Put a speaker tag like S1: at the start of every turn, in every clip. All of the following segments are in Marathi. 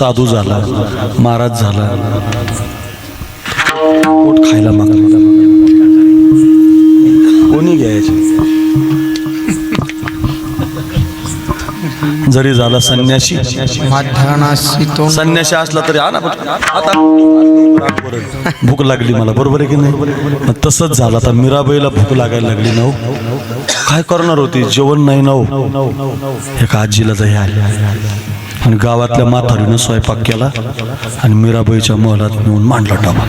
S1: साधू झाला महाराज झाला पोट खायला मागला कोणी घ्यायचे जरी झाला संन्याशी संन्याशी असला तरी. आता भूक लागली मला बरोबर आहे की नाही तसंच झालं आता मीराबाईला भूक लागायला लागली ना हो. काय करणार होती जेवण नाही ना हो. एका आजीला दही आली आणि गावातल्या माथारीनं स्वयंपाक केला आणि मीराबाईच्या महलात नेऊन मांडला टाका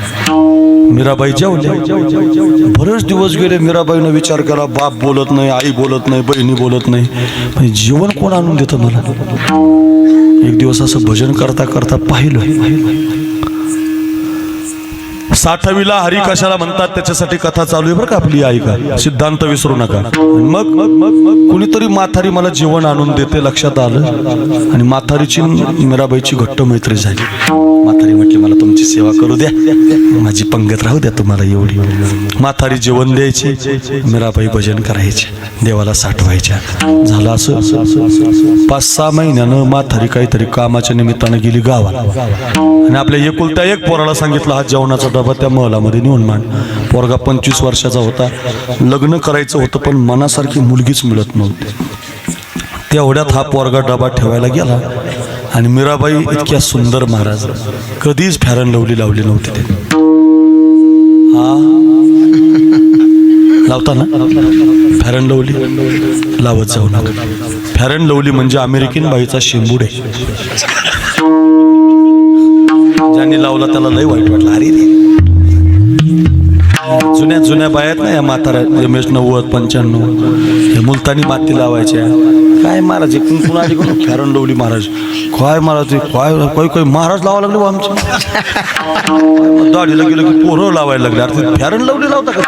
S1: मीराबाई जेवल्या बरेच दिवस गेले मीराबाईनं विचार केला बाप बोलत नाही आई बोलत नाही बहिणी बोलत नाही. पण जेवण कोण आणून देतं मला? एक दिवस असं भजन करता करता पाहिलं. साठवीला हरी कशाला म्हणतात? त्याच्यासाठी कथा चालू आहे बरं का आपली ऐका सिद्धांत विसरू नका. मग मग कुणीतरी माथारी मला जेवण आणून देते लक्षात आलं? आणि माथारीची मीराबाईची घट्ट मैत्री झाली. माथारी म्हटली मला तुमची सेवा करू द्या. माझी पंगत राहू द्या तुम्हाला एवढी. माथारी जेवण द्यायची मीराबाई भजन करायचे देवाला साठवायच्या. झालं असं. पाच सहा महिन्यानं माथारी काहीतरी कामाच्या निमित्तानं गेली गावाला. आणि आपल्या एकुलत्या एक पोराला सांगितलं हा जेवणाचा डबा त्या महलामध्ये नेऊन मांड पोरगा पंचवीस वर्षाचा होता. लग्न करायचं होतं पण मनासारखी मुलगीच मिळत नव्हती. तेवढ्यात हा पोरगा डबा ठेवायला गेला. आणि मीराबाई इतक्या सुंदर महाराज कधीच फॅरन लवली लावली नव्हती ते. हा? लावता ना? Fair and lovely? लावत जाऊ नका. फॅरन लवली म्हणजे अमेरिकन बाईचा शेंबूड. ज्यांनी लावला त्याला लय वाईट वाटलं. अरे जुन्या जुन्या बायात ना या म्हातारा रमेश नव्वद पंच्याण्णव. हे मुलतानी माती लावायच्या. काय महाराज एकूण कुणा कोण फॅरन लवली महाराज. काय महाराज काय काय काय महाराज लावा लागले बा आमचे. दाढीला गेलं की पोरं लावायला लागले. अरे ते फॅरन लवली लावता का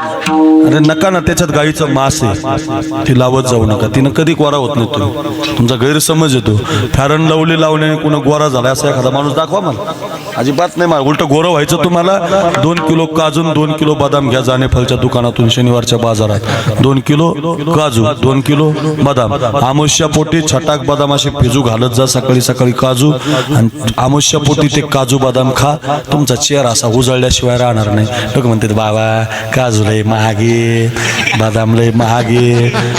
S1: अरे नका ना त्याच्यात गाईचं मास आहे. ती लावत जाऊ नका. तिनं कधी गोरा होत नाही तुम्ही तुमचा गैरसमज येतो फॅरन लवली लावल्याने कुणा गोरा झाला असा एखादा माणूस दाखवा मला. अजिबात नाही मला उलट गोरं व्हायचं तुम्हाला. दोन किलो काजून दोन किलो बदाम घ्या जाणे फलच्या दुकानातून शनिवारच्या बाजारात. दोन किलो काजू दोन किलो बदाम. आमुष्या पोटी छटाक बदाम असे पिजू घालत जा सकाळी सकाळी काजू. आणि आमुष्या पोटी ते काजू बदाम खा. तुमचा चेहरा असा उजळल्याशिवाय राहणार नाही. लोक म्हणतात बाबा काजू लय महागे बदाम लय महागे.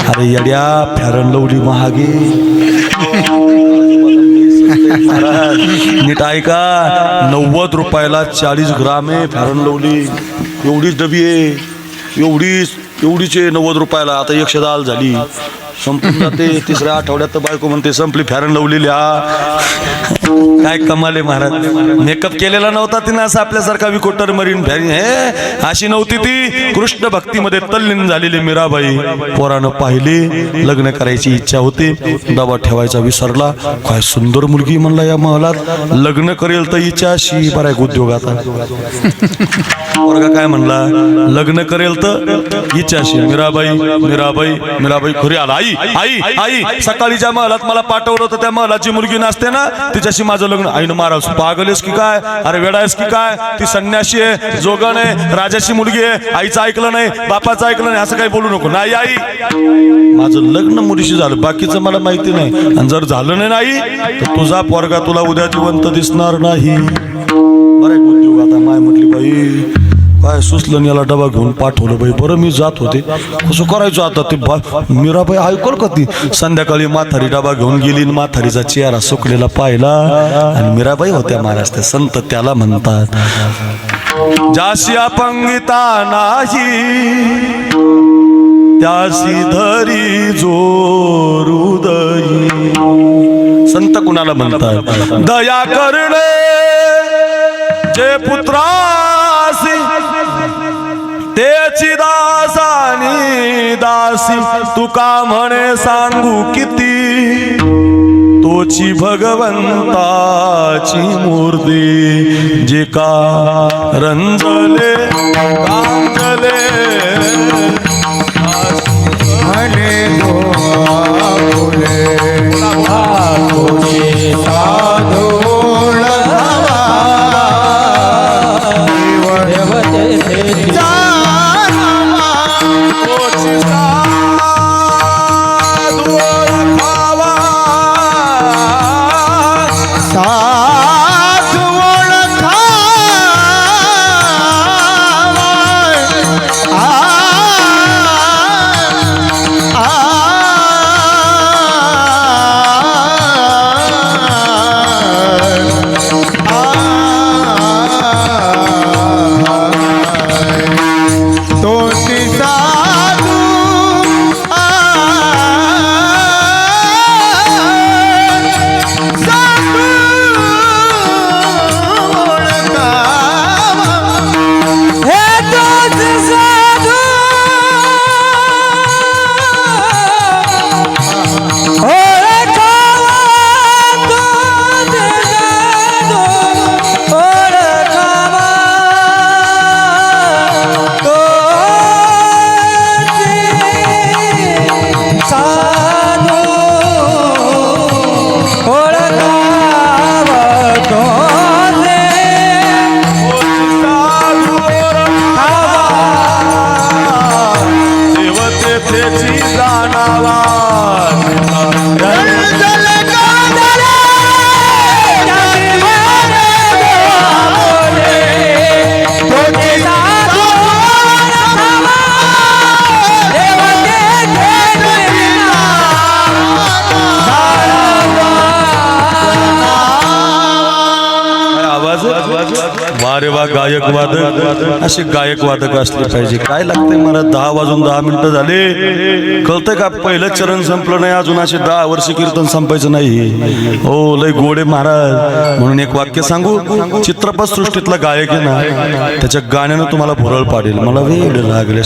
S1: अरे येड्या फॅरन लवली महागे. नीट ऐका नव्वद रुपयाला चाळीस ग्राम आहे फॅरन लवली एवढीच डबी आहे. एवढीच एवढीच आहे नव्वद रुपयाला. आता एकशे दहा झाली. संपून जाते. तिसऱ्या आठवड्यात तर बायको म्हणते संपली फॅरन लवलेली हा काय कमाले महाराज. मेकअप केलेला नव्हता तिनं असं आपल्यासारखा विकोटर मरीन हे अशी नव्हती ती. कृष्ण भक्तीमध्ये तल्लीन झालेली मीराबाई. पोरानं पाहिली लग्न करायची इच्छा होती. डबा ठेवायचा विसरला. काय सुंदर मुलगी म्हणला या महलात लग्न करेल तर इच्छा अशी बरा उद्योग आता. पोरगा काय म्हणला? लग्न करेल तर इच्छाशी मीराबाई मीराबाई मीराबाई खरी आला. आई आई आई सकाळीच्या महलात मला पाठवलं होतं त्या महलाची मुलगी नसते ना तिच्याशी माझं लग्न. आईनं महाराज पागलेस की काय? अरे वेडायस की काय? ती संन्याशी आहे जोगण आहे राजाची मुलगी आहे आईचं ऐकलं नाही बापाचं ऐकलं नाही असं काही बोलू नको. नाही आई. माझं लग्न मुलीशी झालं. बाकीचं मला माहिती नाही. आणि जर झालं नाही नाही तर तुझा पोरगा तुला उद्या जिवंत दिसणार नाही. बरं एक आता. माय म्हटली बाई पाय सुचलं आणि याला डबा घेऊन पाठवलं बाई. बरं मी जात होते. कसं करायचो आता ते बा मीराबाई ऐकल का ती? संध्याकाळी माथारी डबा घेऊन गेली माथारीचा चेहरा सुकलेला पाहिला. आणि मीराबाई होत्या महाराज त्या संत त्याला म्हणतात जाशी अपंगिता नाही त्याशी धरी जोर हृदयी संत कुणाला म्हणतात? दया करणे जे पुत्रा तेची दासानी दासी तुका म्हणे सांगू किती? तोची भगवंताची मूर्ती जे का रंजले कांजले. रे वा गायक वादक असे गायक वादक असले पाहिजे. काय लागते मला दहा वाजून दहा मिनिटं झाले. कळतंय का? पहिलं चरण संपलं नाही अजून असे दहा वर्ष कीर्तन संपायचं नाही. हो लय गोडे महाराज. म्हणून एक वाक्य सांगू. चित्रपट सृष्टीतला गायक आहे ना त्याच्या गाण्यानं तुम्हाला भुरळ पाडेल. मला वेळ लागले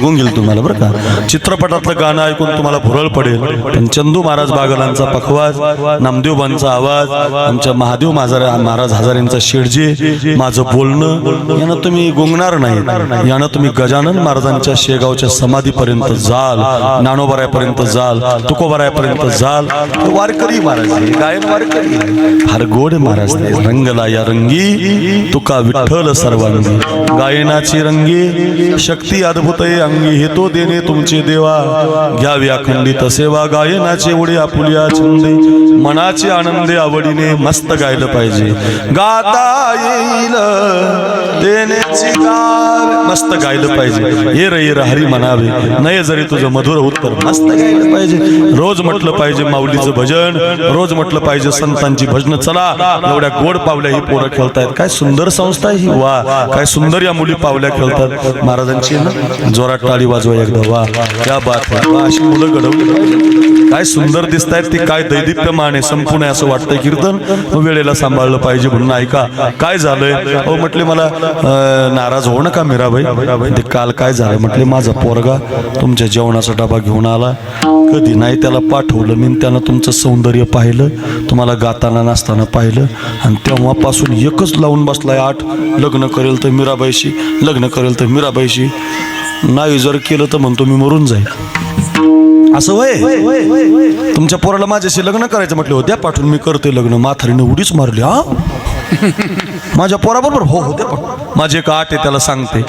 S1: गुंगेल तुम्हाला बरं का? चित्रपटातलं गाणं ऐकून तुम्हाला भुरळ पडेल. पण चंदू महाराज बागलांचा पखवाज नामदेवबांचा आवाज आमच्या महादेव महाराज हजारेंचा शेडजी माझं बोलणं यानं तुम्ही गुंगणार नाही. यानं तुम्ही गजानन महाराजांच्या शेगावच्या समाधीपर्यंत जाल नानोबरायपर्यंत जाल तुकोबरायपर्यंत जाल. वारकरी महाराज गायन वारकरी. फार गोड महाराज. रंगला या रंगी तुका विठ्ठल सर्वांगी. गायनाची रंगी शक्ती अद्भुत अंगी हे तो देणे तुमचे देवा. घ्यावी अखंडित सेवा गायनाचे एवढे आपुलिया छंदे. मनाचे आनंदे आवडीने मस्त गायलं पाहिजे. गाता येईल गावे मस्त गायलं पाहिजे. ये रे ये रे हरी म्हणावे. नाही जरी तुझं मधुर उत्तर. मस्त गायलं पाहिजे. रोज म्हटलं पाहिजे माऊलीचं भजन. रोज म्हटलं पाहिजे संतांची भजन. चला एवढ्या गोड पावल्या ही पोरं खेळतायत. काय सुंदर संस्था आहे ही. वा काय सुंदर या मुली पावल्या खेळतात. महाराजांची ना? जोरात टाळी वाजवा एकदा. वा त्या बात अशी मुलं घडवली. काय सुंदर दिसत आहेत ती काय दैदिप्यमान आहे संपूर्ण असं वाटतंय कीर्तन. वेळेला सांभाळलं पाहिजे म्हणून ऐका. काय झालंय? अहो म्हटले मला नाराज हो नका मीराबाई. ते काल काय झालं म्हटले माझा पोरगा तुमच्या जेवणाचा डबा घेऊन आला. कधी नाही त्याला पाठवलं मी त्यानं तुमचं सौंदर्य पाहिलं तुम्हाला गाताना नाचताना पाहिलं. आणि तेव्हापासून एकच लावून बसलाय आठ. लग्न करेल तर मीराबाईशी लग्न करेल तर मीराबाईशी. नाही जर केलं तर म्हणतो मी मरून जाईल. असं वय? तुमच्या पोराला माझ्याशी लग्न करायचं म्हटलं हो द्या पाठवून मी करते लग्न. माथारीने उडीच मारली हा? माझ्या पोराबरोबर? हो हो द्या. माझी एक आठ आहे त्याला सांगते.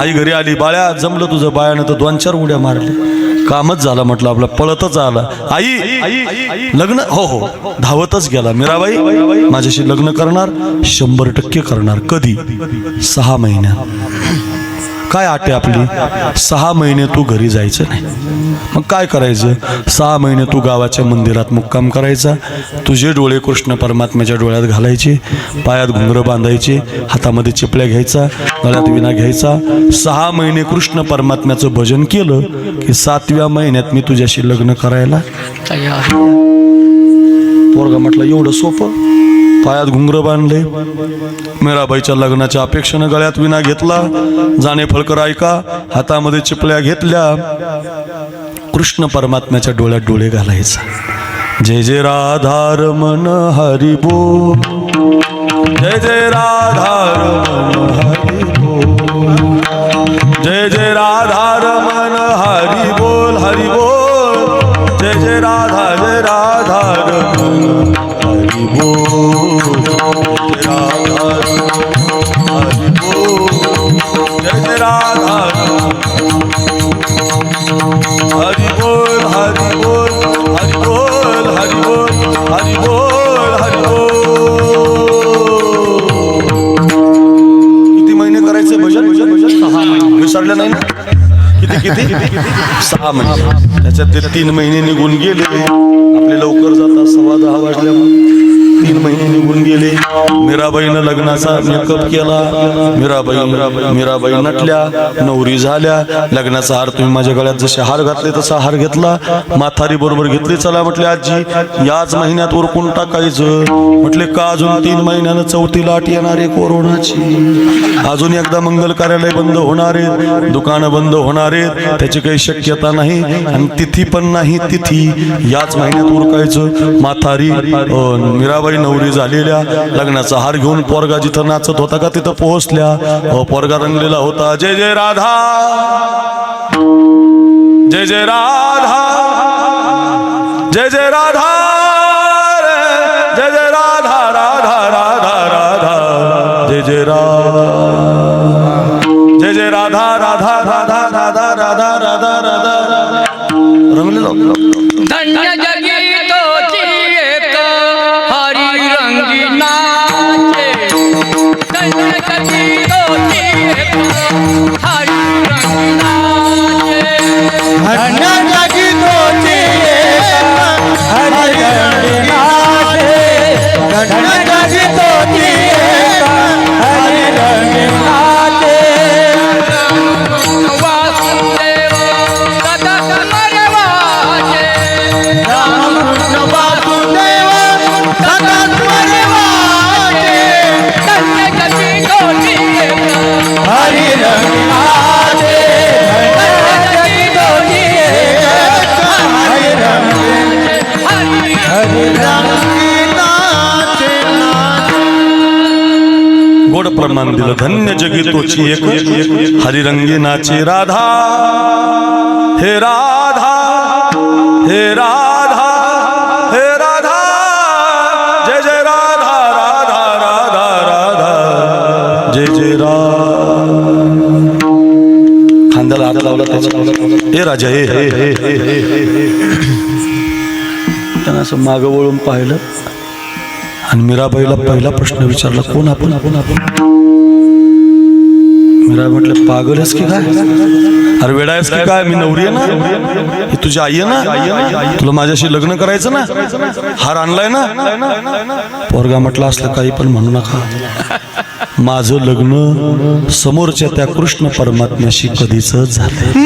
S1: आई घरी आली बाळ्या जमलं तुझं बाळ्यानं तर दोन चार उड्या मारल्या. कामच झालं म्हटलं आपला पळतच आला. आई लग्न हो हो धावतच गेला. मीराबाई माझ्याशी लग्न करणार शंभर टक्के करणार कधी? सहा महिन्यात. काय आटे आपली? सहा महिने तू घरी जायचं नाही. मग काय करायचं? सहा महिने तू गावाच्या मंदिरात मुक्काम करायचा. तुझे डोळे कृष्ण परमात्म्याच्या डोळ्यात घालायचे. पायात घुंगरं बांधायचे. हातामध्ये चिपल्या घ्यायचा. गळ्यात विना घ्यायचा. सहा महिने कृष्ण परमात्म्याचं भजन केलं की सातव्या महिन्यात मी तुझ्याशी लग्न करायला. पोरगा म्हटलं एवढं सोपं? पायात घुंगर बांधले. मीराबाईच्या लग्नाच्या अपेक्षेनं गळ्यात विना घेतला. जाणे फळकर ऐका हातामध्ये चिपल्या घेतल्या. कृष्ण परमात्म्याच्या डोळ्यात डोळे घालायचा. जय जय राधार मन जय जय राधार मन जय जय राधार महिने नाही ना? किती किती? सहा महिने. त्याच्यात ते तीन महिने निघून गेले. आपले लवकर जातात सव्वा दहा वाजल्यामुळे तीन महिने निघून गेले. मीराबाईनं लग्नाचा मेकअप केला. मीराबाई मीराबाई नटल्या नवरी झाल्या. लग्नाचा हार तुम्ही माझ्या गळ्यात जसे हार घातले तसा हार घेतला. माथारी बरोबर घेतली चला म्हटले आजी याच महिन्यात उरकून टाकायचं. म्हटले का अजून तीन महिन्यानं चौथी लाट येणार आहे कोरोनाची? अजून एकदा मंगल कार्यालय बंद होणार आहे दुकानं बंद होणार आहेत. त्याची काही शक्यता नाही आणि तिथी पण नाही तिथी याच महिन्यात उरकायचं. माथारी मीराबाई मीराबाई नवरी झालेल्या लग्नाचा हार घेऊन पोरगा जिथं नाचत होता का तिथं पोहोचल्या. हो पोरगा रंगलेला होता. जय जय राधा. जय जय राधा. जय जय राधा जय जय राधा राधा राधा राधा. जय जय राधा. जय जय राधा राधा राधा राधा राधा राधा राधा रंगलेला
S2: धन्य जगी तोची एक
S1: हरिरंगी नाचे राधा। हे राधा हे राधा हे राधा। जय जय राधा राधा राधा राधा। जय जय राधा खांद्याला हात लावला त्याच्या हे राजा हे हे हे हे हे हे त्यांना असं मागं वळून पाहिलं. आणि मीराबाईला पहिला प्रश्न विचारला कोण आपण आपण आपण? मीरा म्हटलं पागल आहेस की काय? अरे वेडा आहेस की काय? मी नवरी आहे ना? ही तुझी आई आहे ना? तुला माझ्याशी लग्न करायचं ना? हार आणलाय ना? पोरगा म्हटलं असलं काही पण म्हणू नका. माझं लग्न समोरच्या त्या कृष्ण परमात्म्याशी कधीच झालं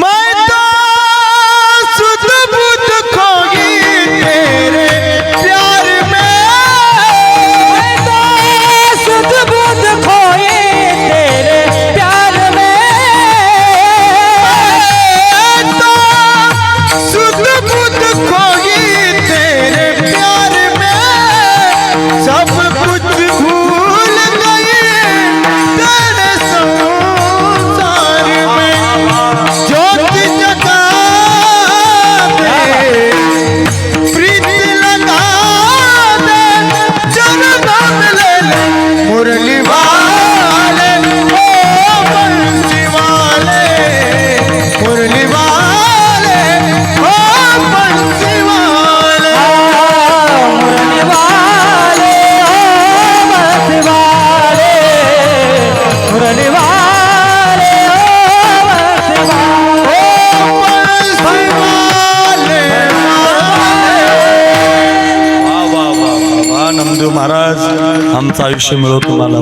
S1: आमचं आयुष्य मिळो तुम्हाला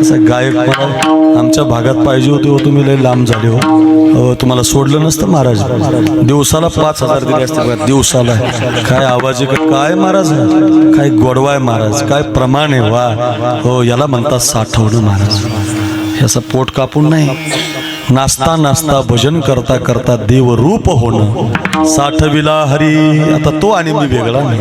S1: असं गायक मला आमच्या भागात पाहिजे होते हो तुम्ही लय लांब झाले हो. तुम्हाला सोडलं नसतं महाराज. दिवसाला पाच हजार दिले असते दिवसाला. काय आवाज आहे काय महाराज? काय गोडवा आहे महाराज. काय प्रमाण आहे वा. हो याला म्हणतात साठवणं महाराज. याचा पोट कापून नाही. नाचता नाचता भजन करता करता देवरूप होणं. साठविला हरी. आता तो आणि मी वेगळा नाही.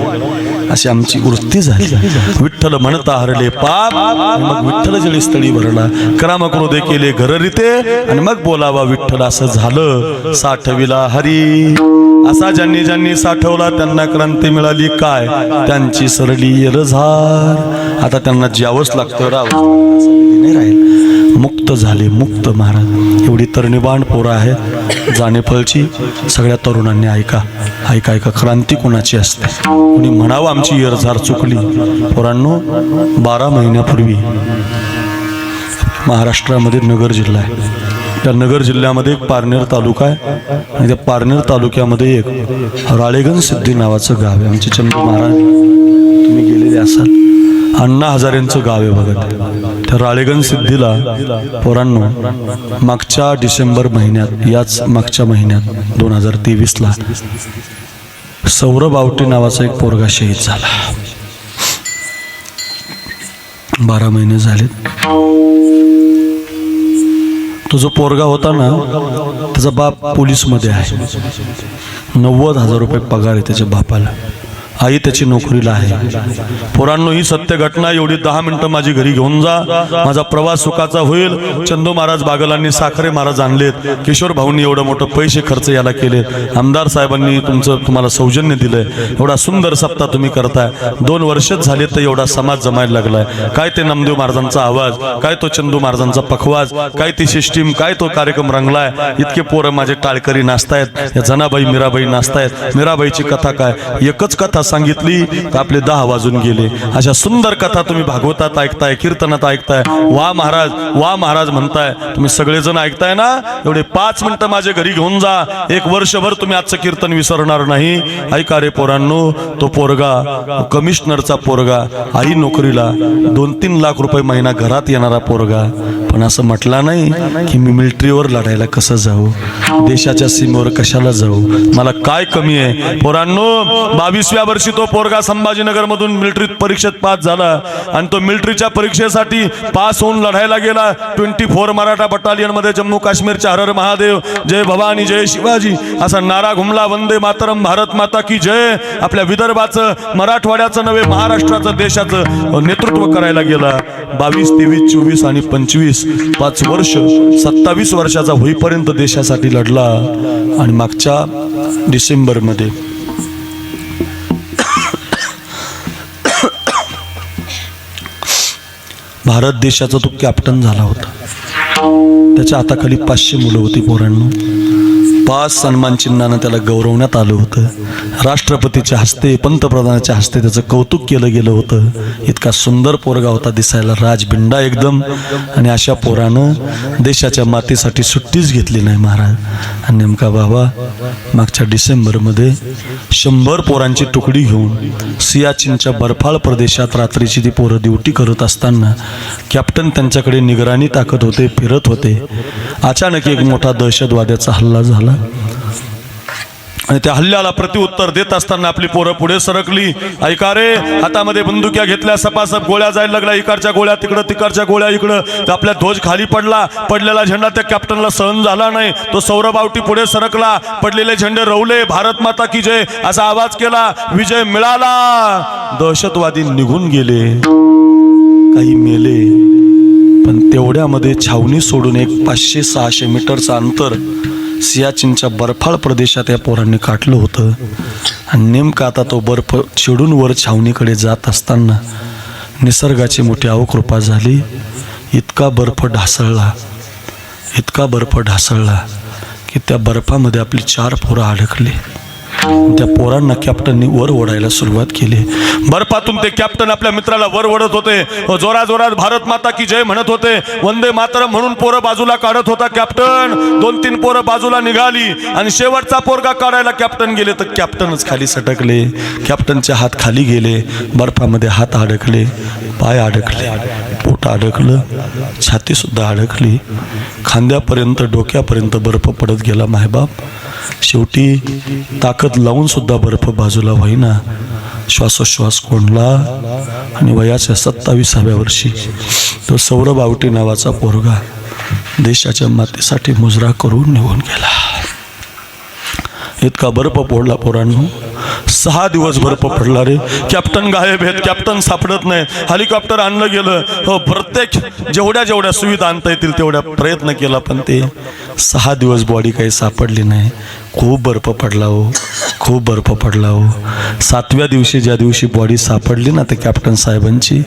S1: अशी आमची वृत्ती झाली. विठ्ठल म्हणता हरले पाप. मग विठ्ठल जळी स्थळी भरला कराम क्रोधे केले घररिते आणि मग बोलावा विठ्ठल असं झालं. साठविला हरी. असा ज्यांनी ज्यांनी साठवला त्यांना क्रांती मिळाली काय? त्यांची सरली रझार. आता त्यांना ज्यावंच लागतं राव. नाही राहील. मुक्त झाले मुक्त महाराज. एवढी तरणीबाण पोरं आहेत. जाणेफळची सगळ्या तरुणांनी ऐका. ऐका ऐका. क्रांती कोणाची असते? कुणी म्हणावं आमची यरझार चुकली? पोरांनो बारा महिन्यापूर्वी महाराष्ट्रामध्ये नगर जिल्हा आहे. त्या नगर जिल्ह्यामध्ये एक पारनेर तालुका आहे. आणि त्या पारनेर तालुक्यामध्ये एक राळेगण सिद्धी नावाचं गाव आहे. आमचे चंद्र महाराज तुम्ही गेलेले असाल. अण्णा हजारेंचं गाव आहे बघा. त्या राळेगण सिद्धीला पोरांनो मागच्या डिसेंबर महिन्यात याच मागच्या महिन्यात दोन हजार तेवीसला सौरभ आवटे नावाचा एक पोरगा शहीद झाला. बारा महिने झालेत. तो जो पोरगा होता ना त्याचा बाप पोलीसमध्ये आहे. नव्वद हजार रुपये पगार आहे त्याच्या बापाला. आई त्याची नोकरीला आहे. पोरांनो ही सत्य घटना एवढी दहा मिनिटं माझी घरी घेऊन जा. माझा प्रवास सुखाचा होईल. चंदू महाराज बागलांनी साखरे महाराज आणलेत. किशोर भाऊंनी एवढं मोठं पैसे खर्च याला केलेत. आमदार साहेबांनी तुमचं तुम्हाला सौजन्य दिलंय. एवढा सुंदर सप्ताह तुम्ही करताय. दोन वर्षच झाले तर एवढा समाज जमायला लागलाय. काय ते नामदेव महाराजांचा आवाज? काय तो चंदू महाराजांचा पखवाज? काय ती सिस्टीम काय तो कार्यक्रम रंगलाय? इतके पोरं माझे टाळकरी नाचतायत. या जनाबाई मीराबाई नाचतायत. मीराबाईची कथा काय? एकच कथा सांगितली तर आपले दहा वाजून गेले. अशा सुंदर कथा तुम्ही भागवतात ऐकताय कीर्तनात ऐकताय. वा महाराज वा महाराज म्हणताय तुम्ही सगळेजण ऐकताय ना? एवढे पाच मिनिटं माझ्या घरी घेऊन जा. एक वर्षभर तुम्ही आजचं कीर्तन विसरणार नाही. ऐका रे पोरांनो तो पोरगा कमिशनरचा पोरगा आई नोकरीला दोन तीन लाख रुपये महिना घरात येणारा पोरगा. पण असं म्हटला नाही की मी मिलिटरीवर लढायला कसं जाऊ? देशाच्या सीमेवर कशाला जाऊ? मला काय कमी आहे? पोरांनो बावीसव्या वर्षी तो पोरगा संभाजीनगर मधून मिलिटरीत परीक्षेत पास झाला आणि तो मिलिटरीच्या परीक्षेसाठी पास होऊन लढायला गेला. ट्वेंटी फोर मराठा बटालियनमध्ये जम्मू काश्मीरच्या हरर महादेव जय भवानी जय शिवाजी. असा नारा घुमला वंदे मातरम भारत माता की जय. आपल्या विदर्भाचं मराठवाड्याचं नव्हे महाराष्ट्राचं देशाचं नेतृत्व करायला गेला. बावीस तेवीस चोवीस आणि पंचवीस. पाच वर्ष सत्तावीस वर्षाचा होईपर्यंत देशासाठी लढला आणि मागच्या डिसेंबरमध्ये. भारत देशाचा तो कॅप्टन झाला होता. त्याच्या हाताखाली पाचशे मुलं होती पोरांनो. पाच सन्मान चिन्हानं त्याला गौरवण्यात आलं होतं. राष्ट्रपतीच्या हस्ते पंतप्रधानाच्या हस्ते त्याचं कौतुक केलं गेलं होतं. इतका सुंदर पोरगा होता दिसायला राजबिंडा एकदम. आणि अशा पोरानं देशाच्या मातेसाठी सुट्टीच घेतली नाही महाराज. आणि नेमका बाबा मागच्या डिसेंबरमध्ये शंभर पोरांची तुकडी घेऊन सियाचिनच्या बर्फाळ प्रदेशात रात्रीची ती पोरं ड्युटी करत असताना कॅप्टन त्यांच्याकडे निगराणी ताकत होते फिरत होते. अचानक एक मोठा दहशतवाद्याचा हल्ला झाला. आणि त्या हल्ल्याला प्रतिउत्तर देत असताना आपली पोरं पुढे सरकली. ऐका रे हातामध्ये बंदुक्या घेतल्या सपासप गोळ्या जायला लागल्या इकडच्या गोळ्या तिकडं तिकडच्या गोळ्या इकडं. तर आपल्या ध्वज खाली पडला पडलेला झेंडा त्या कॅप्टनला सहन झाला नाही. तो सौरभ आवटी पुढे सरकला पडलेले झेंडे रवले भारत माता की जय असा आवाज केला विजय मिळाला. दहशतवादी निघून गेले. काही मेले. पण तेवढ्यामध्ये छावणी सोडून एक पाचशे सहाशे मीटरचं अंतर सियाचिनच्या बर्फाळ प्रदेशात या पोरांनी काटलं होतं. आणि नेमका आता तो बर्फ चिडून वर छावणीकडे जात असताना निसर्गाची मोठी अवकृपा झाली. इतका बर्फ ढासळला इतका बर्फ ढासळला की त्या बर्फामध्ये आपली चार पोरं अडकली. त्या पोरांना कॅप्टननी वर ओढायला सुरुवात केली. बर्फातून ते कॅप्टन आपल्या मित्राला वर ओढत होते. जोरा जोरात भारत माता की जय म्हणत होते. वंदे मातरम म्हणून पोरं बाजूला काढत होता कॅप्टन दोन तीन पोरं बाजूला निघाली आणि शेवटचा पोरगा काढायला कॅप्टन गेले. तर कॅप्टनच खाली सटकले. कॅप्टनचे हात खाली गेले. बर्फामध्ये हात अडकले. पाय अडकले. पोट अडकलं. छातीसुद्धा अडकली. खांद्यापर्यंत डोक्यापर्यंत बर्फ पडत गेला मायबाप शेवटी ताकद लावून सुद्धा बर्फ बाजूला होईना श्वासोश्वास कोंडला आणि वयाच्या सत्ताविसाव्या वर्षी तो सौरभ आवटी नावाचा पोरगा देशाच्या मातेसाठी मुजरा करून निघून गेला. इतका बर्फ पडला पोरांनो. सहा दिवस बर्फ पडला रे. कॅप्टन गायब आहेत. कॅप्टन सापडत नाही हेलिकॉप्टर आणलं गेलं. हो प्रत्येक जेवढ्या जेवढ्या सुविधा आणता येतील तेवढ्या प्रयत्न केला पण ते. सहा दिवस बॉडी काही सापडली नाही. खूप बर्फ पडला हो. खूप बर्फ पडला हो. सातव्या दिवशी ज्या दिवशी बॉडी सापडली ना त्या कॅप्टन साहेबांची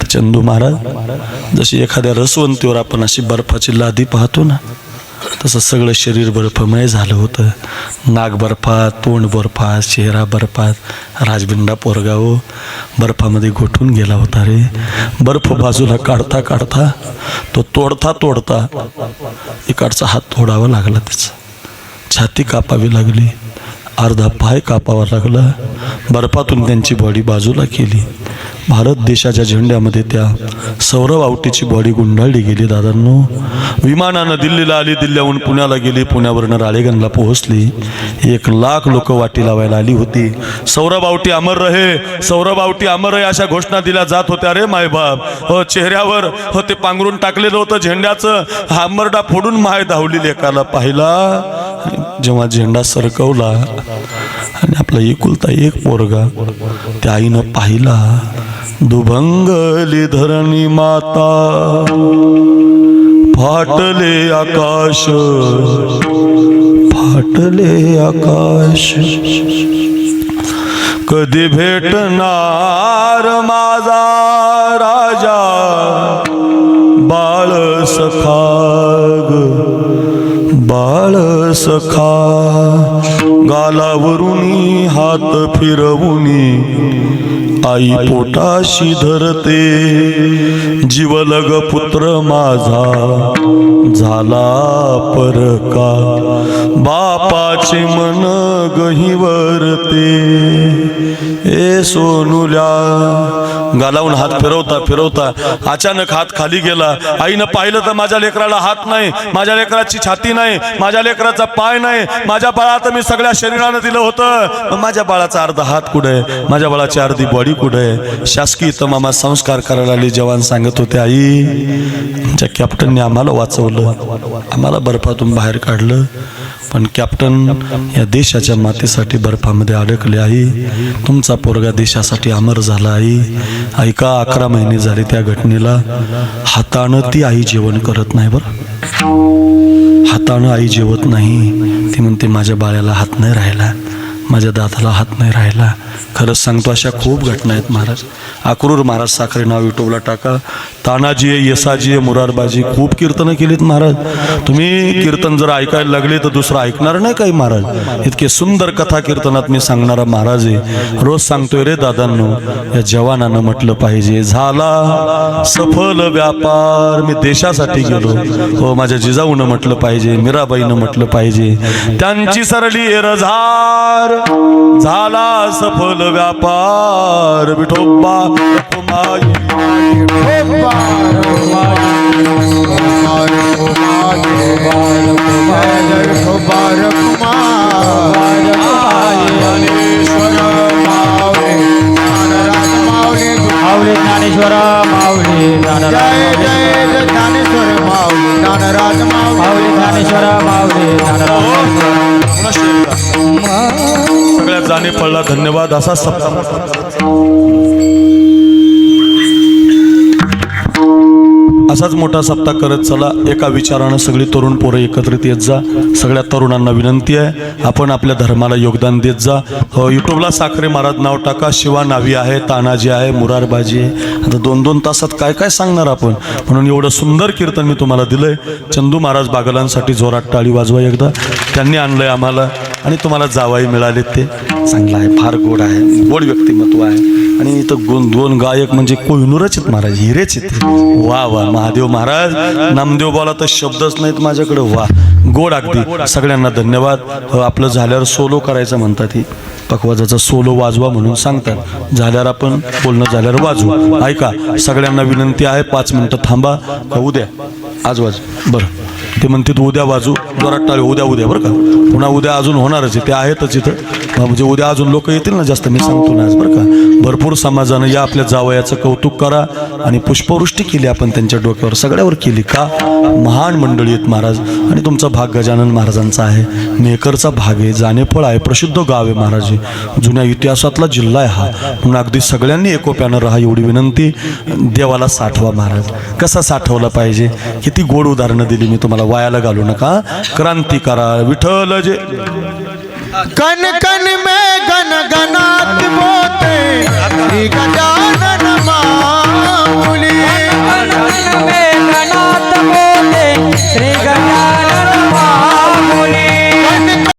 S1: तर चंदू महाराज जशी एखाद्या रसवंतीवर आपण अशी बर्फाची लादी पाहतो ना तसं सगळं शरीर बर्फमय झालं होतं. नाक बर्फात तोंड बर्फात चेहरा बर्फात राजबिंडा पोरगाव हो बर्फामध्ये गोठून गेला होता रे. बर्फ बाजूला काढता काढता तो तोडता तोडता इकडचा हात तोडावा लागला त्याचा. छाती कापावी लागली अर्धा पाय कापावा लागला. बर्फातून त्यांची बॉडी बाजूला केली. भारत देशाच्या झेंड्यामध्ये त्या सौरव आवटीची बॉडी गुंडाळली गेली. दादांनो विमानानं दिल्लीला आली. दिल्ल्याहून पुण्याला गेली. पुण्यावरनं राळेगणला पोहोचली. एक लाख लोक वाटी लावायला आली होती. सौरभ आवटी अमर रहे. सौरभ आवटी अमर रहे अशा घोषणा दिल्या जात होत्या. रे मायबाप हो चेहऱ्यावर हो ते पांघरून टाकलेलं होतं झेंड्याचं. हांबरडा फोडून माय धावली लेकाला पाहिला. जेव्हा झेंडा सरकवला आणि आपला एकुलता एक पोरगा त्या आईनं पाहिला दुभंगली धरणी माता फाटले आकाश फाटले आकाश. कधी भेटणार माझा राजा बाळ सखाग बाळ बाळ सखा. गालावरून हात फिरवून आई पोटाशी धरते जीवलग पुत्र माझा. झाला परका बापाचे मन गहिवरते. ए सोनुल्या गालावून हात फिरवता फिरवता. अचानक हात खाली गेला. आईनं पाहिलं तर माझ्या लेकराला हात नाही माझ्या लेकराची छाती नाही माझ्या लेकराचा पाय नाही. माझ्या बाळात मी सगळ्या शरीरानं दिलं होतं. माझ्या बाळाचा अर्धा हात कुठे आहे? माझ्या बाळाची अर्धी बॉडी कुठे आहे? शासकीय तमामा संस्कार करायला आले जवान सांगत होते आई आमच्या कॅप्टनने आम्हाला वाचवलं आम्हाला बर्फातून बाहेर काढलं. पण कॅप्टन या देशाच्या मातीसाठी बर्फामध्ये अडकले आई. तुमचा पोरगा देशासाठी अमर झाला आई. ऐका अकरा महिने झाले त्या घटनेला? हातानं ती आई जेवण करत नाही बरं. हातानं आई जेवत नाही. ती म्हणते माझ्या बाळ्याला हात नाही राहिला. माझ्या दादाला हात नाही राहिला. खरंच सांगतो अशा खूप घटना आहेत महाराज. अक्रूर महाराज साखरे नाव युट्यूबला टाका. तानाजी आहे यसाजी आहे मुरारबाजी खूप कीर्तनं केलीत महाराज. तुम्ही कीर्तन जर ऐकायला लागले तर दुसरं ऐकणार नाही काही महाराज. इतके सुंदर कथा कीर्तनात मी सांगणारा महाराज आहे. रोज सांगतोय रे दादांनो या जवानानं म्हटलं पाहिजे झाला सफल व्यापार मी देशासाठी गेलो. हो माझ्या जिजाऊनं म्हटलं पाहिजे मीराबाईनं म्हटलं पाहिजे त्यांची सरली रझार झाला सफल व्यापार विठोबा कुमाई
S3: माऊली ज्ञानेश्वर माऊली
S4: जय जय ज्ञानेश्वर माऊली ज्ञानराज माऊली
S3: ज्ञानेश्वर माऊली
S1: पुन्हा सगळ्यात जाणे पडला धन्यवाद. असा सप्ताह असाच मोठा सप्ताह करत चला. एका विचारानं सगळी तरुण पोरं एकत्रित येत जा. सगळ्या तरुणांना विनंती आहे आपण आपल्या धर्माला योगदान देत जा. हो, अ, युट्यूबला साखरे महाराज नाव टाका. शिवा नावी आहे तानाजी आहे मुरारबाजी आहे. आता दोन दोन तासात काय काय सांगणार आपण? म्हणून एवढं सुंदर कीर्तन मी तुम्हाला दिलंय. चंदू महाराज बागलांसाठी जोरात टाळी वाजवा एकदा. त्यांनी आणलंय आम्हाला. आणि तुम्हाला जावाई मिळाले ते. चांगलं आहे फार गोड आहे गोड व्यक्तिमत्व आहे. आणि इथं दोन दोन गायक म्हणजे कोहिनूरच आहेत महाराज हिरेच आहेत. वा वा महादेव महाराज नामदेव बोला तर शब्दच नाहीत माझ्याकडे. वा गोड अगदी. सगळ्यांना धन्यवाद. आपलं झाल्यावर सोलो करायचं म्हणतात ही. पखवाजाचा सोलो वाजवा म्हणून सांगतात. झाल्यावर आपण बोलणं झाल्यावर वाजवू. ऐका सगळ्यांना विनंती आहे पाच मिनिटं थांबा. उद्या? आज वाज बरं. ते म्हणते उद्या बाजू जोरात टाळी उद्या उद्या बरं का. पुन्हा उद्या अजून होणारच आहे ते आहेतच इथं. म्हणजे उद्या अजून लोक येतील ना जास्त मी सांगतो ना आज बरं का. भरपूर समाजानं या आपल्या जावयाचं कौतुक करा आणि पुष्पवृष्टी केली आपण त्यांच्या डोक्यावर सगळ्यावर केली का? महान मंडळी आहेत महाराज आणि तुमचा भाग गजानन महाराजांचा आहे. मेकरचा भाग आहे जानेफळ आहे प्रसिद्ध गाव आहे महाराज जुन्या इतिहासातला जिल्हा आहे हा. म्हणून अगदी सगळ्यांनी एकोप्यानं राहा एवढी विनंती. देवाला साठवा महाराज. कसा साठवला पाहिजे? किती गोड उदाहरणं दिली मी तुम्हाला वायाला घालू नका. क्रांती करा विठल जे.
S4: कन कन मे गन गनात बोते गजानन कन कन मे बोते श्री गजानन